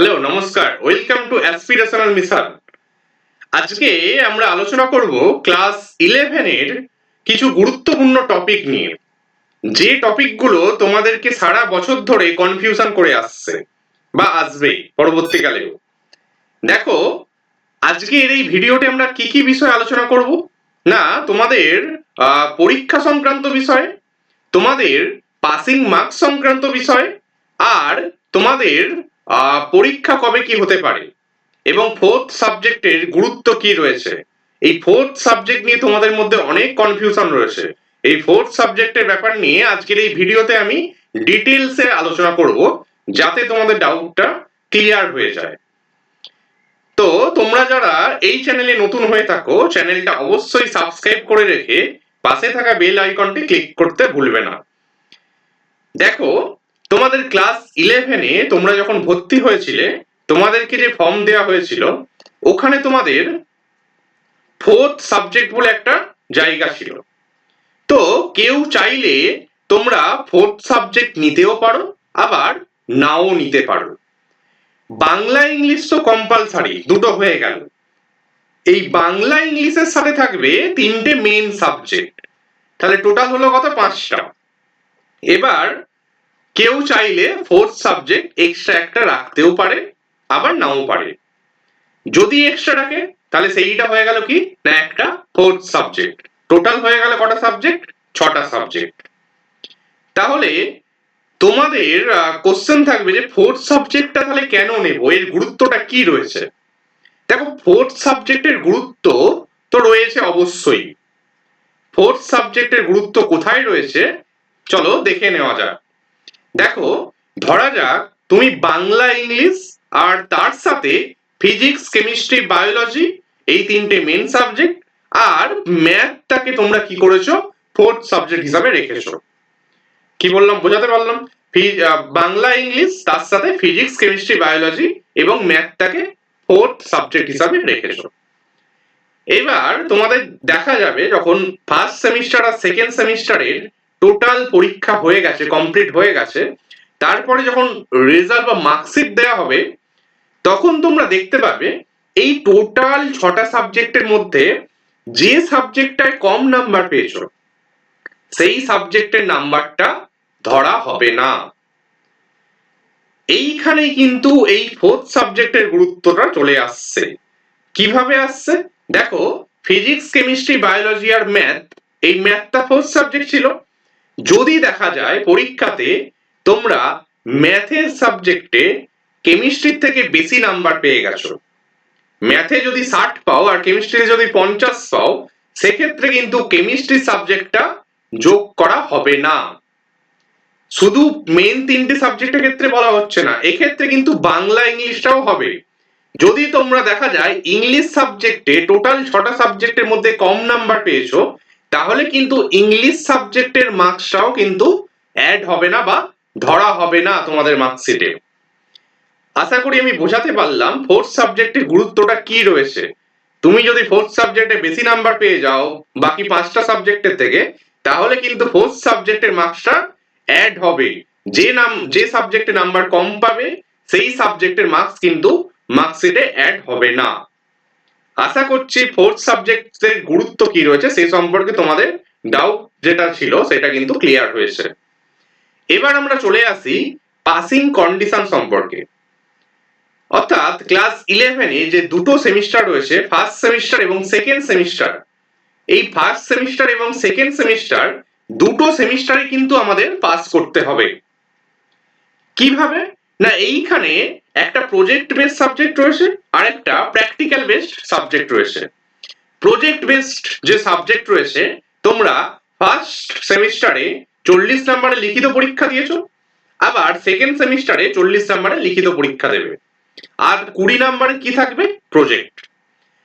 Hello, নমস্কার। Welcome to aspirational mission আজকে আমরা আলোচনা করব ক্লাস ইলেভেনের কিছু গুরুত্বপূর্ণ টপিক নিয়ে। যে টপিকগুলো তোমাদেরকে সারা বছর ধরে কনফিউশন করে আসছে বা আসবে পরবর্তীকালেও। দেখো, আজকের এই ভিডিওতে আমরা কি কি বিষয় আলোচনা করব? না, তোমাদের পরীক্ষা সংক্রান্ত বিষয়, তোমাদের পাসিং মার্কস সংক্রান্ত বিষয়, আর তোমাদের পরীক্ষা কবে কি হতে পারে? এবং ফোর্থ সাবজেক্টের গুরুত্ব কি রয়েছে? এই ফোর্থ সাবজেক্ট নিয়ে তোমাদের মধ্যে অনেক কনফিউশন রয়েছে। এই ফোর্থ সাবজেক্টের ব্যাপার নিয়ে আজকের এই ভিডিওতে আমি ডিটেলসে আলোচনা করব, যাতে তোমাদের ডাউটটা ক্লিয়ার হয়ে যায়। তো তোমরা যারা এই চ্যানেলে নতুন হয়ে থাকো চ্যানেলটা অবশ্যই সাবস্ক্রাইব করে রেখে পাশে থাকা বেল আইকনটি ক্লিক করতে ভুলবে না। দেখো তোমাদের ক্লাস ইলেভেনে তোমরা যখন ভর্তি হয়েছিলে, তোমাদেরকে যে ফর্ম দেওয়া হয়েছিল, ওখানে তোমাদের ফোর্থ সাবজেক্ট বলে একটা জায়গা ছিল। তো কেউ চাইলে তোমরা ফোর্থ সাবজেক্ট নিতেও পারো, আবার নাও নিতে পারো। বাংলা ইংলিশ তো কম্পালসারি দুটো হয়ে গেল। এই বাংলা ইংলিশের সাথে থাকবে তিনটে মেন সাবজেক্ট তাহলে টোটাল হলো কত? পাঁচটা। এবার কেউ চাইলে ফোর্থ সাবজেক্ট এক্সট্রা একটা রাখতেও পারে, আবার নাও পারে। যদি এক্সট্রা রাখে, তাহলে সেইটা হয়ে গেল কি? না, একটা ফোর্থ সাবজেক্ট টোটাল হয়ে গেল কটা সাবজেক্ট ছটা সাবজেক্ট তাহলে তোমাদের কোশ্চেন থাকবে যে ফোর্থ সাবজেক্টটা তাহলে কেন নেব? এর গুরুত্বটা কি রয়েছে? দেখো ফোর্থ সাবজেক্টের গুরুত্ব তো রয়েছে অবশ্যই। ফোর্থ সাবজেক্টের গুরুত্ব কোথায় রয়েছে? চলো দেখে নেওয়া যাক। দেখো, ধরা যাক, তুমি বাংলা ইংলিশ আর তার সাথে ফিজিক্স, কেমিস্ট্রি, বায়োলজি, এই তিনটে মেন সাবজেক্ট আর ম্যাথটাকে তোমরা কি করেছ? ফোর্থ সাবজেক্ট হিসাবে রেখেছো। কি বললাম? বোঝাতে পারলাম? বাংলা ইংলিশ, তার সাথে ফিজিক্স, কেমিস্ট্রি, বায়োলজি এবং ম্যাথটাকে ফোর্থ সাবজেক্ট হিসাবে রেখেছো। এবার তোমাদের দেখা যাবে, যখন ফার্স্ট সেমিস্টার আর সেকেন্ড সেমিস্টারের টোটাল পরীক্ষা হয়ে গেছে কমপ্লিট হয়ে গেছে। তারপরে যখন রেজাল্ট বা মার্কশিট দেওয়া হবে, তখন তোমরা দেখতে পাবে, এই টোটাল ছটা সাবজেক্টের মধ্যে যে সাবজেক্টটায় কম নাম্বার পেয়েছ, সেই সাবজেক্টের নাম্বারটা ধরা হবে না। এইখানে কিন্তু এই ফোর্থ সাবজেক্টের গুরুত্বটা চলে আসছে। কীভাবে আসছে? দেখো ফিজিক্স কেমিস্ট্রি বায়োলজি আর ম্যাথ এই ম্যাথটা ফোর্থ সাবজেক্ট ছিল। যদি দেখা যায় পরীক্ষাতে তোমরা ম্যাথের সাবজেক্টে কেমিস্ট্রির থেকে বেশি নাম্বার পেয়ে গেছো। ম্যাথে যদি ষাট পাও আর কেমিস্ট্রিতে যদি পঞ্চাশ পাও, সেক্ষেত্রে কিন্তু কেমিস্ট্রি সাবজেক্টটা যোগ করা হবে না। শুধু মেন তিনটে সাবজেক্টের ক্ষেত্রে বলা হচ্ছে না, এক্ষেত্রে কিন্তু বাংলা ইংলিশটাও হবে। যদি তোমরা দেখা যায় ইংলিশ সাবজেক্টে টোটাল ছটা সাবজেক্টের মধ্যে কম নাম্বার পেয়েছ তাহলে কিন্তু ইংলিশ সাবজেক্টের মার্কসটাও কিন্তু অ্যাড হবে না বা ধরা হবে না তোমাদের মার্কশিটে আশা করি আমি বোঝাতে পারলাম ফোর্থ সাবজেক্টের গুরুত্বটা কি রয়েছে। তুমি যদি ফোর্থ সাবজেক্টে বেশি নাম্বার পেয়ে যাও, বাকি পাঁচটা সাবজেক্টের থেকে, তাহলে কিন্তু ফোর্থ সাবজেক্টের মার্কসটা অ্যাড হবে। যে নাম, যে সাবজেক্টে নাম্বার কম পাবে, সেই সাবজেক্টের মার্কস কিন্তু মার্কশিটে অ্যাড হবে না। আশা করছি ফোর্থ সাবজেক্টের গুরুত্ব কি রয়েছে সেই সম্পর্কে তোমাদের ডাউট যেটা ছিল সেটা কিন্তু ক্লিয়ার হয়েছে। এবার আমরা চলে আসি পাসিং কন্ডিশন সম্পর্কে। অর্থাৎ ক্লাস ইলেভেনে যে দুটো সেমিস্টার রয়েছে ফার্স্ট সেমিস্টার এবং সেকেন্ড সেমিস্টার এই ফার্স্ট সেমিস্টার এবং সেকেন্ড সেমিস্টার দুটো সেমিস্টারে কিন্তু আমাদের পাস করতে হবে। কীভাবে? না, এইখানে একটা প্রজেক্ট বেসড সাবজেক্ট রয়েছে আর একটা প্র্যাকটিক্যাল বেসড সাবজেক্ট রয়েছে। প্রজেক্ট বেসড যে সাবজেক্ট রয়েছে, তোমরা ফার্স্ট সেমিস্টারে চল্লিশ নাম্বারে লিখিত পরীক্ষা দিয়েছ, আবার সেকেন্ড সেমিস্টারে চল্লিশ নাম্বারে লিখিত পরীক্ষা দেবে। আর কুড়ি নাম্বারে কি থাকবে? প্রজেক্ট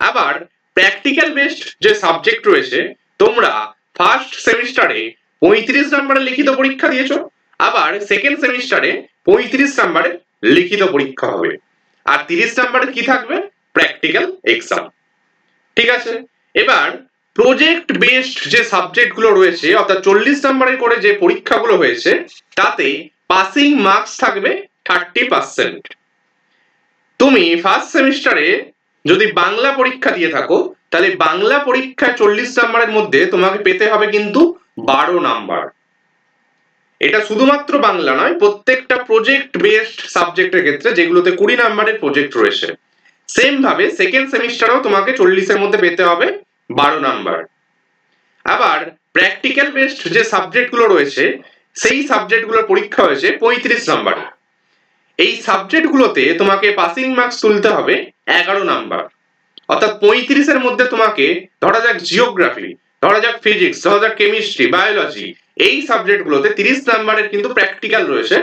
আবার প্র্যাকটিক্যাল বেসড যে সাবজেক্ট রয়েছে, তোমরা ফার্স্ট সেমিস্টারে পঁয়ত্রিশ নাম্বারে লিখিত পরীক্ষা দিয়েছ, আবার সেকেন্ড সেমিস্টারে পঁয়ত্রিশ নাম্বারে লিখিত পরীক্ষা হবে। আর তিরিশ নাম্বারে কি থাকবে? প্র্যাকটিক্যাল এক্সাম ঠিক আছে? এবার প্রজেক্ট বেসড যে সাবজেক্টগুলো রয়েছে, অর্থাৎ চল্লিশ নাম্বারের করে যে পরীক্ষাগুলো হয়েছে, তাতে পাসিং মার্কস থাকবে থার্টি পার্সেন্ট তুমি ফার্স্ট সেমিস্টারে যদি বাংলা পরীক্ষা দিয়ে থাকো, তাহলে বাংলা পরীক্ষায় চল্লিশ নাম্বারের মধ্যে তোমাকে পেতে হবে কিন্তু বারো নাম্বার। এটা শুধুমাত্র বাংলা নয়, প্রত্যেকটা প্রজেক্ট বেসড সাবজেক্টের ক্ষেত্রে যেগুলোতে কুড়ি নাম্বারের প্রজেক্ট রয়েছে। সেম ভাবে সেকেন্ড সেমিস্টারেও তোমাকে চল্লিশের মধ্যে পেতে হবে বারো নাম্বার আবার প্র্যাকটিক্যাল বেসড যে সাবজেক্টগুলো রয়েছে, সেই সাবজেক্টগুলোর পরীক্ষা হয়েছে পঁয়ত্রিশ নাম্বার এই সাবজেক্টগুলোতে তোমাকে পাসিং মার্কস তুলতে হবে এগারো নাম্বার অর্থাৎ পঁয়ত্রিশের মধ্যে তোমাকে, ধরা যাক জিওগ্রাফি ধরা যাক ফিজিক্স ধরা যাক কেমিস্ট্রি বায়োলজি এই সাবজেক্টগুলোতে তিরিশ নাম্বারের কিন্তু প্র্যাকটিক্যাল রয়েছে।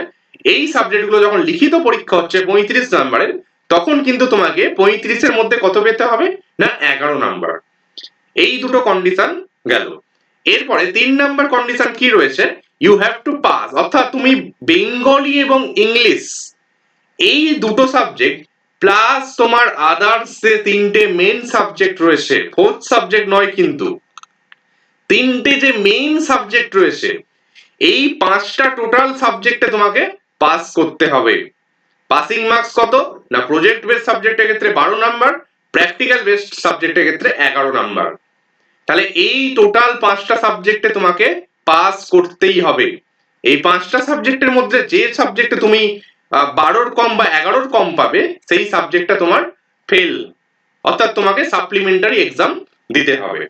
এই সাবজেক্টগুলো যখন লিখিত পরীক্ষা হচ্ছে পঁয়ত্রিশ নাম্বারের তখন কিন্তু তোমাকে পঁয়ত্রিশের মধ্যে কত পেতে হবে? না, এগারো নাম্বার এই দুটো কন্ডিশন গেল। এরপরে তিন নাম্বার কন্ডিশন কি রয়েছে? ইউ হ্যাভ টু পাস অর্থাৎ তুমি বেঙ্গলি এবং ইংলিশ, এই দুটো সাবজেক্ট প্লাস তোমার আদার্স যে তিনটে মেন সাবজেক্ট রয়েছে। ফোর্থ সাবজেক্ট নয় কিন্তু। তিনটে যে মেইন সাবজেক্ট রয়েছে, এই পাঁচটা টোটাল সাবজেক্টে তোমাকে পাস করতে হবে। পাসিং মার্কস কত? না প্রজেক্ট বেস সাবজেক্টের ক্ষেত্রে বারো নাম্বার প্র্যাকটিক্যাল বেসড সাবজেক্টের ক্ষেত্রে এগারো নাম্বার তাহলে এই টোটাল পাঁচটা সাবজেক্টে তোমাকে পাস করতেই হবে। এই পাঁচটা সাবজেক্টের মধ্যে যে সাবজেক্টে তুমি বারোর কম বা এগারোর কম পাবে, সেই সাবজেক্টটা তোমার ফেল অর্থাৎ তোমাকে সাপ্লিমেন্টারি এক্সাম দিতে হবে।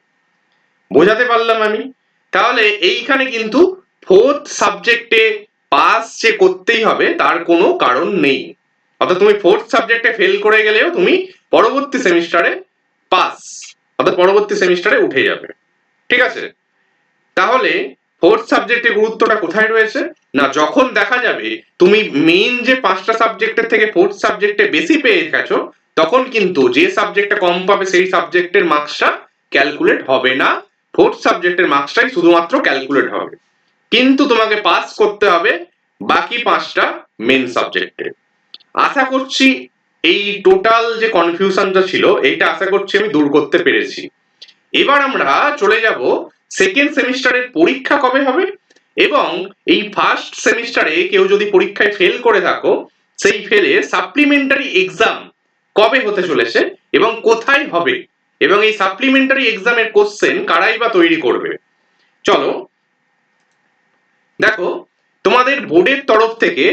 বোঝাতে পারলাম আমি। তাহলে এইখানে কিন্তু ফোর্থ সাবজেক্টে পাস যে করতেই হবে, তার কোনো কারণ নেই। অর্থাৎ তুমি ফোর্থ সাবজেক্টে ফেল করে গেলেও তুমি পরবর্তী সেমিস্টারে পাস অর্থাৎ পরবর্তী সেমিস্টারে উঠে যাবে। ঠিক আছে? তাহলে ফোর্থ সাবজেক্টের গুরুত্বটা কোথায় রয়েছে? না, যখন দেখা যাবে তুমি মেইন যে পাঁচটা সাবজেক্টের থেকে ফোর্থ সাবজেক্টে বেশি পেয়ে গেছো, তখন কিন্তু যে সাবজেক্টটা কম পাবে, সেই সাবজেক্টের মার্কসটা ক্যালকুলেট হবে না। ফোর্থ সাবজেক্টের মার্কসটাই শুধুমাত্র ক্যালকুলেট হবে। কিন্তু তোমাকে পাস করতে হবে বাকি পাঁচটা মেন সাবজেক্টে আশা করছি এই টোটাল যে কনফিউশনটা ছিল, এইটা আশা করছি আমি দূর করতে পেরেছি। এবার আমরা চলে যাব সেকেন্ড সেমিস্টারের পরীক্ষা কবে হবে? এবং এই ফার্স্ট সেমিস্টারে কেউ যদি পরীক্ষায় ফেল করে থাকো, সেই ফেলে সাপ্লিমেন্টারি এক্সাম কবে হতে চলেছে এবং কোথায় হবে? এবং এই সাপ্লিমেন্টারি এক্সামের কোশ্চেন কারাই বা তৈরি করবে? চলো, দেখো, তোমাদের বোর্ডের তরফ থেকে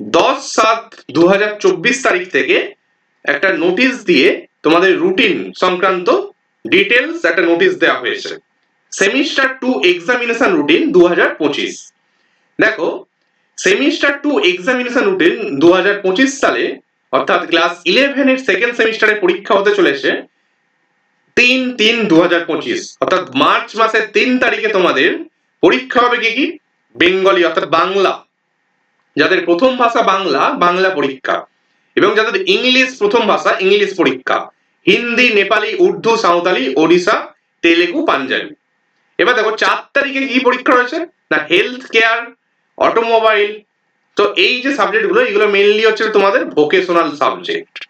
দশ সাত দু তারিখ থেকে একটা নোটিশ দিয়ে তোমাদের রুটিন সংক্রান্ত ডিটেলস একটা নোটিশ দেওয়া হয়েছে। সেমিস্টার টু এক্সামিনেশন রুটিন দুহাজার পঁচিশ। দেখো সেমিস্টার টু এক্সামিনেশন রুটিন দু হাজার পঁচিশ সালে অর্থাৎ ক্লাস ইলেভেনের সেকেন্ড সেমিস্টারে পরীক্ষা হতে চলেছে। তিন তিন দু হাজার পঁচিশ। অর্থাৎ মার্চ মাসের তিন তারিখে তোমাদের পরীক্ষা হবে কি কি? বেঙ্গলি, অর্থাৎ বাংলা। যাদের প্রথম ভাষা বাংলা বাংলা পরীক্ষা। এবং যাদের ইংলিশ প্রথম ভাষা, ইংলিশ পরীক্ষা। হিন্দি, নেপালি, উর্দু, সাঁওতালি, ওড়িশা, তেলেগু, পাঞ্জাবি। এবার দেখো, চার তারিখে কি পরীক্ষা রয়েছে? না হেলথ কেয়ার অটোমোবাইল তো এই যে সাবজেক্টগুলো এগুলো মেনলি হচ্ছে তোমাদের ভোকেশনাল সাবজেক্ট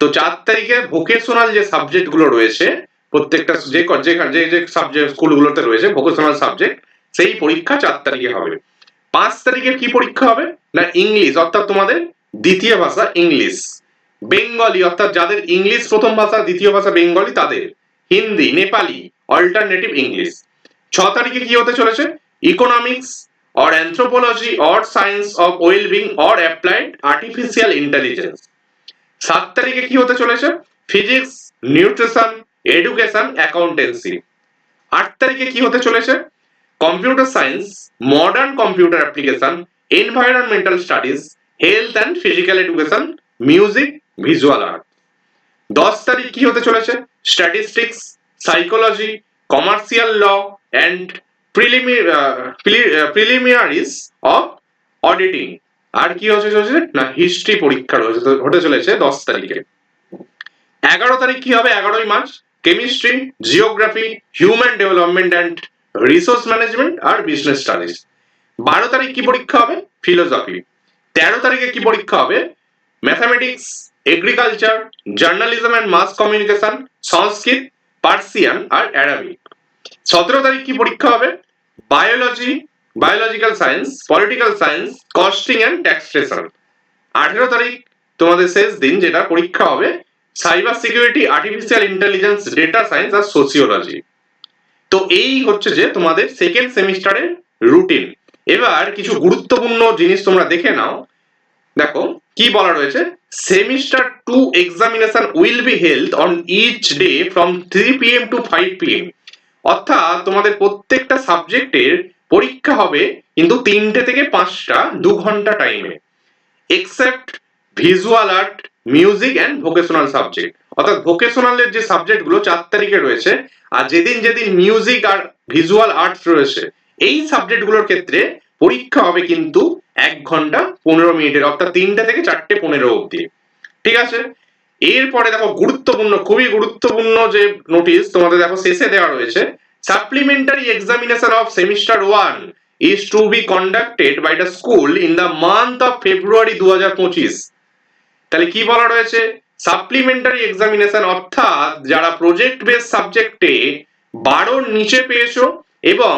তো চার তারিখে ভোকেশনাল যে সাবজেক্টগুলো রয়েছে, প্রত্যেকটা যে যে যে সাবজেক্ট স্কুলগুলোতে রয়েছে ভোকেশনাল সাবজেক্ট সেই পরীক্ষা চার তারিখে হবে। পাঁচ তারিখে কি পরীক্ষা হবে? না, ইংলিশ, অর্থাৎ তোমাদের দ্বিতীয় ভাষা ইংলিশ। বেঙ্গলি, অর্থাৎ যাদের ইংলিশ প্রথম ভাষা, দ্বিতীয় ভাষা বেঙ্গলি, তাদের। Hindi, Nepali alternative English. ছ তারিখে কি হতে চলেছে? Economics or anthropology or science of wellbeing or applied artificial intelligence সাত তারিখে কি হতে চলেছে? ফিজিক্স নিউট্রিশন এডুকেশন অ্যাকাউন্টেন্সি আট তারিখে কি হতে চলেছে? Computer science modern computer application environmental studies health and physical education music visual art দশ তারিখ কি হতে চলেছে? Statistics psychology commercial law and prelimi preliminaries of auditing আর কি হচ্ছে চলেছে? না হিস্ট্রি পরীক্ষা রয়েছে হতে চলেছে দশ তারিখে। এগারো তারিখ কি হবে? এগারোই March. Chemistry geography human development and resource management R business studies বারো তারিখ কি পরীক্ষা হবে? ফিলোসফি তেরো তারিখে কি পরীক্ষা হবে? Mathematics agriculture journalism and mass communication Sanskrit Persian R Arabic সতেরো তারিখ কি পরীক্ষা হবে? Biology biological science political science costing and taxation আঠেরো তারিখ তোমাদের শেষ দিন যেটা পরীক্ষা হবে cyber security artificial intelligence data science আর সোসিওলজি তো এই হচ্ছে যে তোমাদের সেকেন্ড সেমিস্টারের রুটিন এবার কিছু গুরুত্বপূর্ণ জিনিস তোমরা দেখে নাও। দেখো, কি বলা রয়েছে? Semester two examination will be held on each day from three PM to five PM অর্থাৎ তোমাদের প্রত্যেকটা সাবজেক্টের পরীক্ষা হবে কিন্তু তিনটে থেকে পাঁচটা, দু ঘণ্টা টাইমে except visual art music and vocational subject অর্থাৎ ভোকেশনালের যে সাবজেক্টগুলো চার তারিখে রয়েছে, আর যেদিন যেদিন মিউজিক আর ভিজুয়াল আর্টস রয়েছে, এই সাবজেক্টগুলোর ক্ষেত্রে পরীক্ষা হবে কিন্তু এক ঘণ্টা পনেরো মিনিটের, অর্থাৎ তিনটে থেকে চারটে পনেরো অবধি। ঠিক আছে? এরপরে দেখো, গুরুত্বপূর্ণ, খুবই গুরুত্বপূর্ণ যে নোটিশ তোমাদের দেখো শেষে দেওয়া রয়েছে of semester one is to be conducted by the school in the month of February দু হাজার পঁচিশ তাহলে কি বলা রয়েছে? সাপ্লিমেন্টারি এক্সামিনেশন অর্থাৎ যারা প্রজেক্ট বেস সাবজেক্টে বারোর নিচে পেয়েছ এবং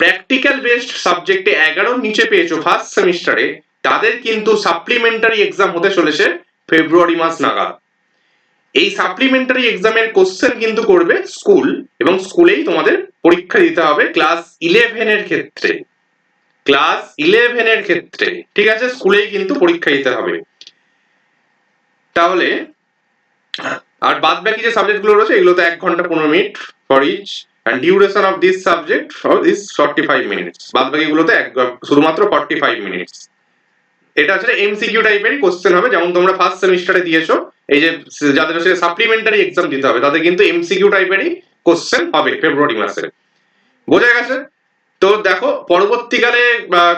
প্র্যাকটিক্যাল বেসড সাবজেক্টে এগারোর নিচে পেয়েছ ফার্স্ট সেমিস্টারে তাদের কিন্তু সাপ্লিমেন্টারি এক্সাম হতে চলেছে ফেব্রুয়ারি মাস নাগাদ। এই সাপ্লিমেন্টারি এক্সামের কোশ্চেন কিন্তু করবে স্কুল এবং স্কুলেই তোমাদের পরীক্ষা দিতে হবে ক্লাস ইলেভেনের ক্ষেত্রে। ক্লাস ইলেভেনের ক্ষেত্রে, ঠিক আছে? স্কুলেই কিন্তু পরীক্ষা দিতে হবে। তাহলে, আর বাদ বাকি যে সাবজেক্টগুলো রয়েছে এগুলো তো এক ঘণ্টা পনেরো minute for each and duration of this subject is forty five minutes বাদ বাকি গুলোতে এক শুধুমাত্র ফর্টি ফাইভ মিনিটস এটা হচ্ছে এমসিকিউ টাইপের কোশ্চেন হবে, যেমন তোমরা ফার্স্ট সেমিস্টারে দিয়েছ। এই যে যাদের হচ্ছে সাপ্লিমেন্টারি এক্সাম দিতে হবে, তাদের কিন্তু এমসিকিউ টাইপেরই কোশ্চেন হবে ফেব্রুয়ারি মাসে বোঝা গেছে? তো দেখো, পরবর্তীকালে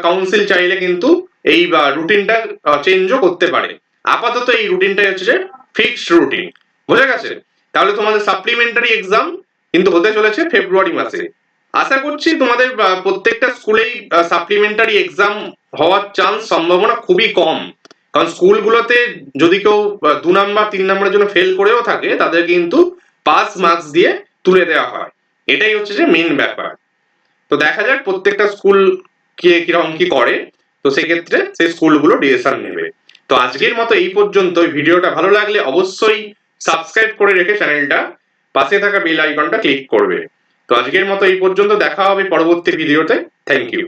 কাউন্সিল চাইলে কিন্তু এই রুটিনটা চেঞ্জও করতে পারে। আপাতত এই রুটিনটাই হচ্ছে যে ফিক্সড রুটিন বোঝা গেছে? তাহলে তোমাদের সাপ্লিমেন্টারি এক্সাম কিন্তু হতে চলেছে ফেব্রুয়ারি মাসে। আশা করছি তোমাদের প্রত্যেকটা স্কুলেই সাপ্লিমেন্টারি এক্সাম হওয়ার চান্স সম্ভাবনা খুবই কম। কারণ স্কুলগুলোতে যদি কেউ দু নাম্বার, তিন নাম্বারের জন্য ফেল করেও থাকে, তাদের কিন্তু পাস মার্কস দিয়ে তুলে দেওয়া হয়। এটাই হচ্ছে যে মেন ব্যাপার। তো দেখা যাক প্রত্যেকটা স্কুল কে কীরকম কি করে। তো সেক্ষেত্রে সেই স্কুলগুলো ডিসিশন নেবে। তো আজকের মতো এই পর্যন্ত ভিডিওটা ভালো লাগলে অবশ্যই সাবস্ক্রাইব করে রেখে চ্যানেলটা পাশে থাকা বেল আইকনটা ক্লিক করবে। তো আজকের মতো এই পর্যন্ত। দেখা হবে পরবর্তী ভিডিওতে থ্যাংক ইউ